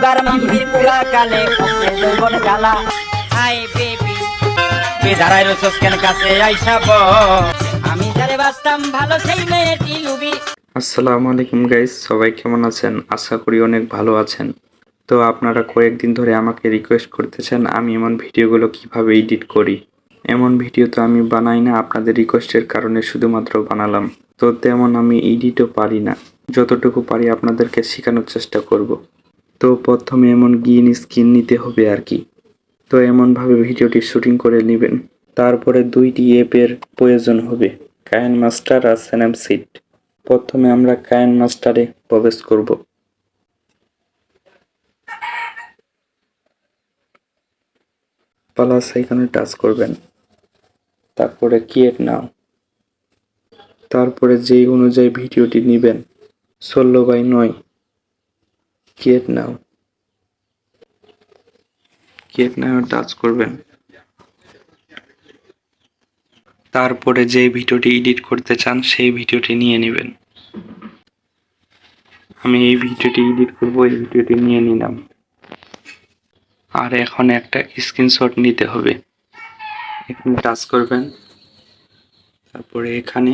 Sugar মাম্পির পুরা কালে জৈবন জ্বালা। হাই বেবি বেদারাই রসস কেন কাছে আইসা। আমি যারে বাসতাম ভালো সেই মেয়েটি লুবি। আসসালামু আলাইকুম গাইস সবাই কেমন আছেন? আশা করি অনেক ভালো আছেন। তো আপনারা কয়েকদিন ধরে আমাকে রিকোয়েস্ট করতেছেন আমি এমন ভিডিওগুলো কীভাবে এডিট করি। এমন ভিডিও তো আমি বানাই না, আপনাদের রিকোয়েস্টের কারণে শুধুমাত্র বানালাম। তো তেমন আমি এডিটও পারি না। যতটুকু পারি আপনাদেরকে শেখানোর চেষ্টা করব। তো প্রথমে এমন গ্রিন স্ক্রিন নিতে হবে আর কি। তো এমনভাবে ভিডিওটি শুটিং করে নেবেন। তারপরে দুইটি অ্যাপের প্রয়োজন হবে। কায়ন মাস্টার আর সিট প্রথমে আমরা কায়ন মাস্টারে প্রবেশ করব। প্লাস এখানে টাচ করবেন। তারপরে ক্রিয়েট নাও তারপরে যেই অনুযায়ী ভিডিওটি নেবেন, ষোলো বাই নয়। Create now create now touch করবেন। তারপরে যে ভিডিওটি এডিট করতে চান, সেই ভিডিওটি নিয়ে নেবেন। আমি এই ভিডিওটি এডিট করব, এই ভিডিওটি নিয়ে নিলাম। আর এখন একটা স্ক্রিনশট নিতে হবে। এখানে টাচ করবেন। তারপরে এখানে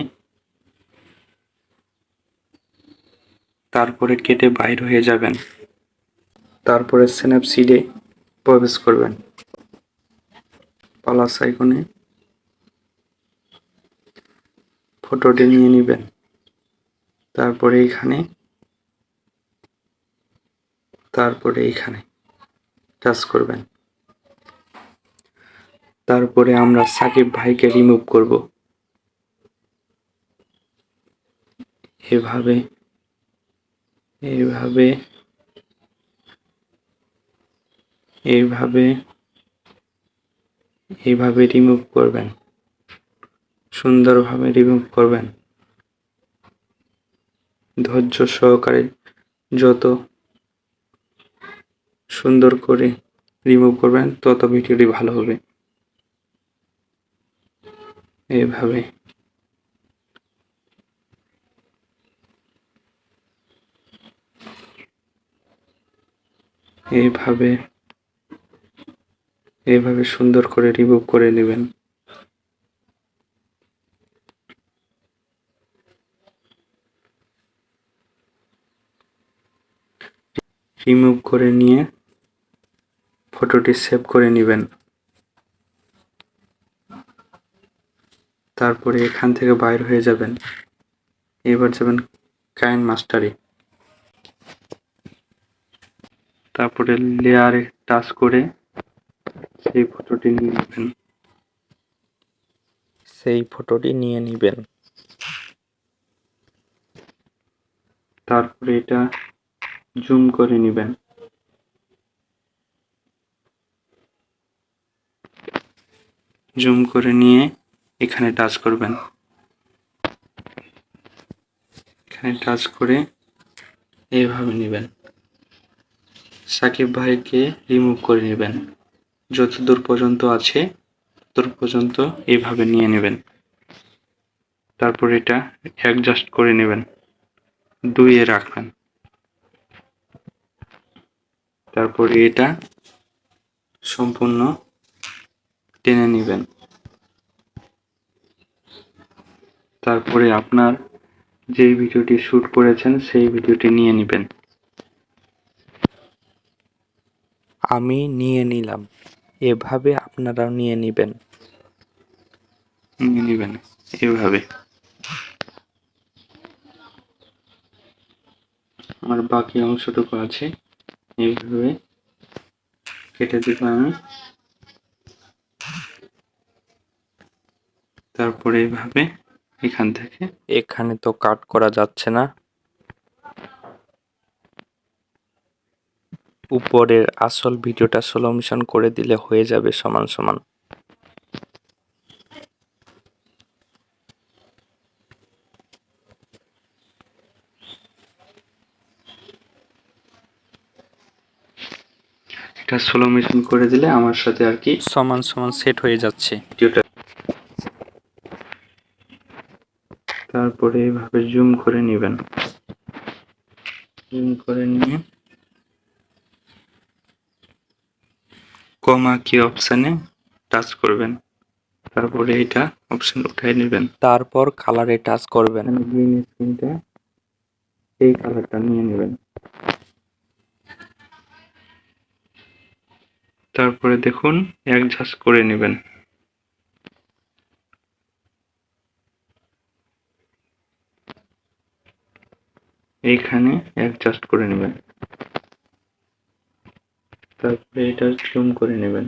তারপরে কেটে বাইর হয়ে যাবেন। তারপরে স্ন্যাপসিডে প্রবেশ করবেন। প্লাস আইকনে ফটোটি নিয়ে নেবেন। তারপরে এখানে তারপরে এখানে টাচ করবেন। তারপরে আমরা সাকিব ভাইকে রিমুভ করব। এভাবে এইভাবে এইভাবে এইভাবে রিমুভ করবেন। সুন্দরভাবে রিমুভ করবেন। ধৈর্য সহকারে যত সুন্দর করে রিমুভ করবেন, তত ভিডিওটি ভালো হবে। এভাবে। এইভাবে এইভাবে সুন্দর করে রিমুভ করে নেবেন। রিমুভ করে নিয়ে ফটোটি সেভ করে নেবেন। তারপরে এখান থেকে বাইর হয়ে যাবেন। এবার যাবেন কাইন মাস্টারে। তারপরে লেয়ারে টাচ করে সেই ফটোটি নিয়ে নেবেন। সেই ফটোটি নিয়ে নেবেন। তারপরে এটা জুম করে নেবেন। জুম করে নিয়ে এখানে টাচ করবেন। এখানে টাচ করে এইভাবে নেবেন। সাকিব ভাইকে রিমুভ করে নেবেন। যত দূর পর্যন্ত আছে, ততদূর পর্যন্ত এইভাবে নিয়ে নেবেন। তারপর এটা অ্যাডজাস্ট করে নেবেন। দুইয়ে রাখবেন। তারপরে এটা সম্পূর্ণ টেনে নেবেন। তারপরে আপনার যেই ভিডিওটি শ্যুট করেছেন, সেই ভিডিওটি নিয়ে নেবেন। আমি নিয়ে নিলাম। এভাবে আপনারাও নিয়ে নেবেন। নিয়ে নেবেন এভাবে। আমার বাকি অংশটুকু আছে এইভাবে কেটে দিব আমি। তারপরে এইভাবে এখান থেকে। এখানে তো কাট করা যাচ্ছে না। উপরের আসল ভিডিওটা স্লো মোশন করে দিলে হয়ে যাবে সমান সমান। এটা স্লো মোশন করে দিলে আমার সাথে আর কি সমান সমান সেট হয়ে যাচ্ছে। ভিডিওটা তারপরে এইভাবে জুম করে নেবেন। জুম করে নিয়ে কমা কি অপশানে টাচ করবেন। তারপরে এটা অপশন উঠাই নেবেন। তারপর কালারে টাচ করবেন। গ্রিন স্ক্রিনটা এই কালারটা নিয়ে নেবেন। তারপরে দেখুন অ্যাডজাস্ট করে নেবেন। এইখানে অ্যাডজাস্ট করে নেবেন। তারপরে এটা জুম করে নেবেন।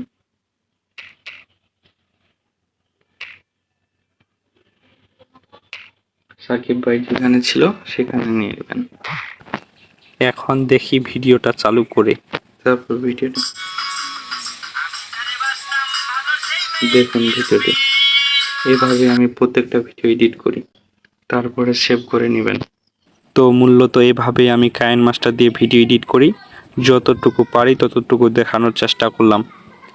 সাকিব ভাই যেখানে ছিল সেখানে নিয়ে নেবেন। এখন দেখি ভিডিওটা চালু করে। তারপর ভিডিওটা দেখুন ভিডিওটি। এভাবে আমি প্রত্যেকটা ভিডিও এডিট করি। তারপরে সেভ করে নেবেন। তো মূলত এভাবে আমি কায়েন মাস্টার দিয়ে ভিডিও এডিট করি। যতটুকু পারি ততটুকু দেখানোর চেষ্টা করলাম।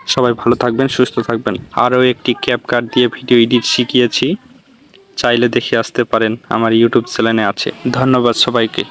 সবাই ভালো থাকবেন, সুস্থ থাকবেন। আরও একটি ক্যাপ কার্ড দিয়ে ভিডিও এডিট শিখিয়েছি। চাইলে দেখে আসতে পারেন, আমার ইউটিউব চ্যানেলে আছে। ধন্যবাদ সবাইকে।